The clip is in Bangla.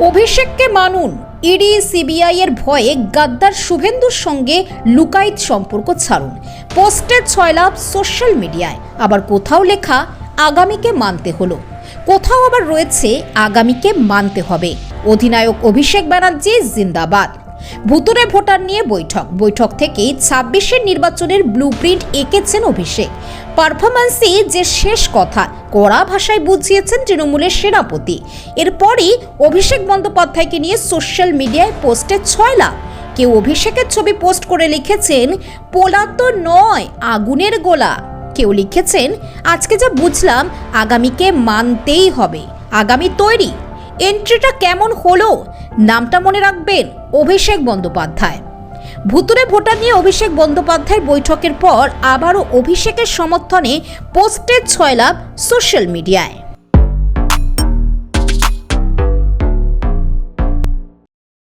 অভিষেককে মানুন। ইডি, সিবিআই এর ভয়ে গাদ্দার শুভেন্দুর সঙ্গে লুকাইত সম্পর্ক ছাড়ুন। পোস্টের ছয় লাভ সোশ্যাল মিডিয়ায়। আবার কোথাও লেখা, আগামীকে মানতে হলো। কোথাও আবার রয়েছে, আগামীকে মানতে হবে। অধিনায়ক অভিষেক ব্যানার্জি জিন্দাবাদ। ভুতুরে ভোটার নিয়ে বৈঠক। বৈঠক থেকে ছাব্বিশের নির্বাচনের ব্লু প্রিন্ট এঁকেছেন অভিষেক। পারফরম্যান্সই যে শেষ কথা, কড়া ভাষায় বুঝিয়েছেন তৃণমূলের সেনাপতি। এরপরই অভিষেক বন্দ্যোপাধ্যায়কে নিয়ে সোশ্যাল মিডিয়ায় পোস্টে ছয় লাখ। কেউ অভিষেকের ছবি পোস্ট করে লিখেছেন পোলা তো নয়, আগুনের গোলা। কেউ লিখেছেন, আজকে যা বুঝলাম, আগামীকে মানতেই হবে। আগামী তৈরি। এন্ট্রিটা কেমন হলো? নামটা মনে রাখবেন, অভিষেক বন্দ্যোপাধ্যায়। ভুতুরে ভোটার নিয়ে অভিষেক বন্দ্যোপাধ্যায়ের বৈঠকের পর আবারও অভিষেকের সমর্থনে পোস্টের ছয় লাভ সোশ্যাল মিডিয়ায়।